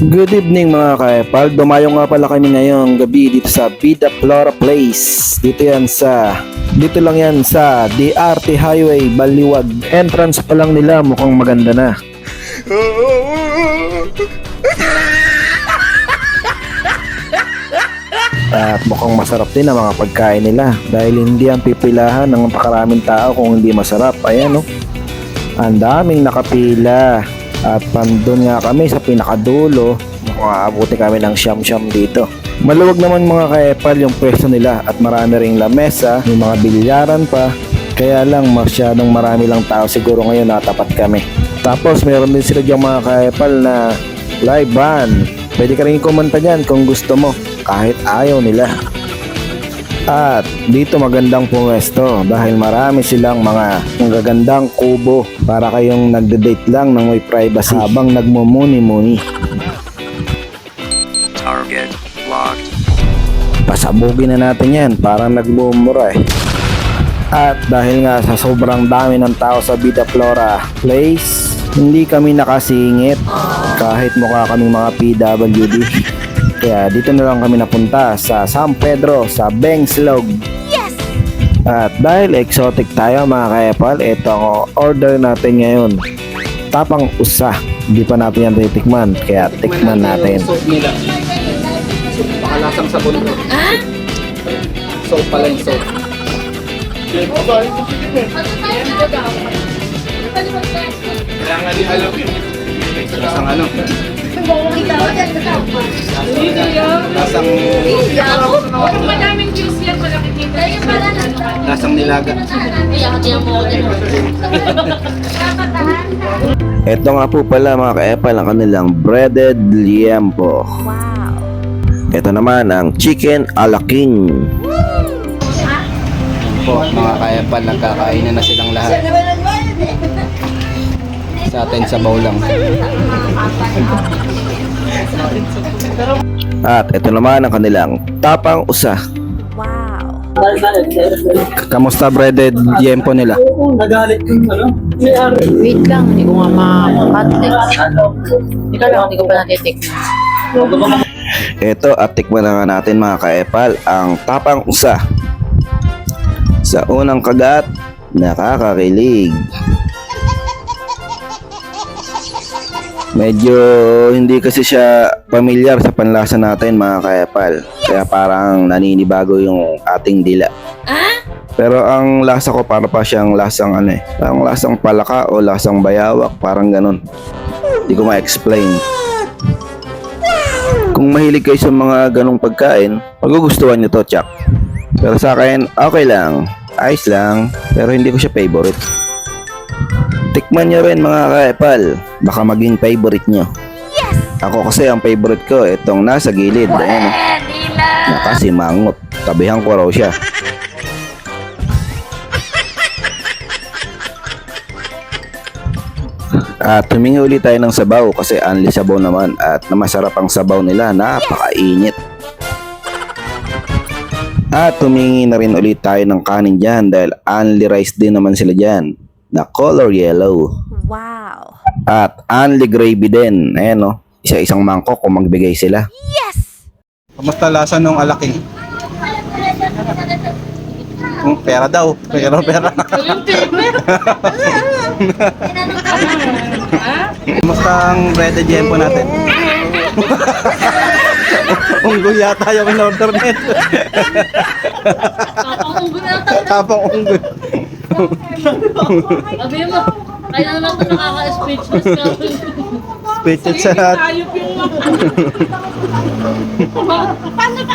Good evening mga kaepal. Dumayo nga pala kami ngayong gabi dito sa Vida Flora Place. Dito yan sa dito lang yan sa DRT Highway Baliwag. Entrance pa lang nila mukhang maganda na. At mukhang masarap din ang mga pagkain nila dahil hindi ang pipilahan ng pakaraming tao kung hindi masarap. Ayan no. Ang daming nakapila. At pandun nga kami sa pinakadulo. Mukhang aabuti kami ng siyam-siyam dito. Maluwag naman mga kaepal yung pwesto nila at marami ring lamesa, may mga bilyaran pa. Kaya lang masyadong marami lang tao siguro ngayon natapat kami. Tapos meron din sila diyang mga kaepal na live band. Pwede ka rin kumanta dyan kung gusto mo kahit ayaw nila. At dito magandang pumwesto dahil marami silang mga magagandang kubo para kayong nagde-date lang ng may privacy habang nagmumuni-muni. Target locked. Pasabugin na natin yan parang nagmumura eh. At dahil nga sa sobrang dami ng tao sa Vida Flora Place, hindi kami nakasingit kahit mukha kaming mga PWD. Kaya dito na lang kami napunta sa San Pedro sa Bengslog. At dahil exotic tayo mga kaepal, ito ang order natin ngayon. Tapang usa. Hindi pa natin yan titikman, kaya tikman natin. Soap nila. Pakalasang sabon to. Soap pala yung soap. Kailangan di alam yun. Lasang ano? Lasang, Madaming juice yan, wala kita. lasang nilaga. Ito nga po pala mga kaepal ang kanilang breaded liempo. Wow. Ito naman ang chicken a la king. Po, mga kayapal, nagkakainan na silang lahat. Sa atin sa lang. At ito naman ang kanilang tapang usa. Wow. Kamusta breaded liempo nila? Wait lang, hindi ko nga makakontext. Ikaw lang, hindi ko pa natitikman. Ito at tikman na nga natin mga kaepal ang tapang usa. Sa unang kagat, nakakakilig. Medyo hindi kasi siya pamilyar sa panlasa natin mga kaepal. Kaya parang naninibago yung ating dila. Pero ang lasa ko para pa siyang lasang ano eh. Parang lasang palaka o lasang bayawak. Parang ganun. Hindi ko ma-explain. Kung mahilig kayo sa mga ganong pagkain, magugustuhan nyo to, Chuck. Pero sa akin, okay lang. Ayos lang. Pero hindi ko siya favorite. Tikman nyo rin mga kaepal. Baka maging favorite nyo. Ako kasi ang favorite ko, itong nasa gilid. Ayan, oh. Nakasimangot. Tabihan ko raw siya. At humingi ulit tayo ng sabaw kasi only sabaw naman at na masarap ang sabaw nila, napakainit. At humingi na rin ulit tayo ng kanin dyan dahil only rice din naman sila dyan na color yellow. Wow. At only gravy din. Ayan no, isa-isang mangkok kung magbigay sila. Kamusta lasa nung alaking? Hmm, pera daw. Pera, pera. Kamusta ang breaded jempo natin? unggoy yata yung in-order nito. Tapang unggoy. Sabi mo, kaya naman ito nakaka-speechless ka. Speeched sa lahat. Paano yung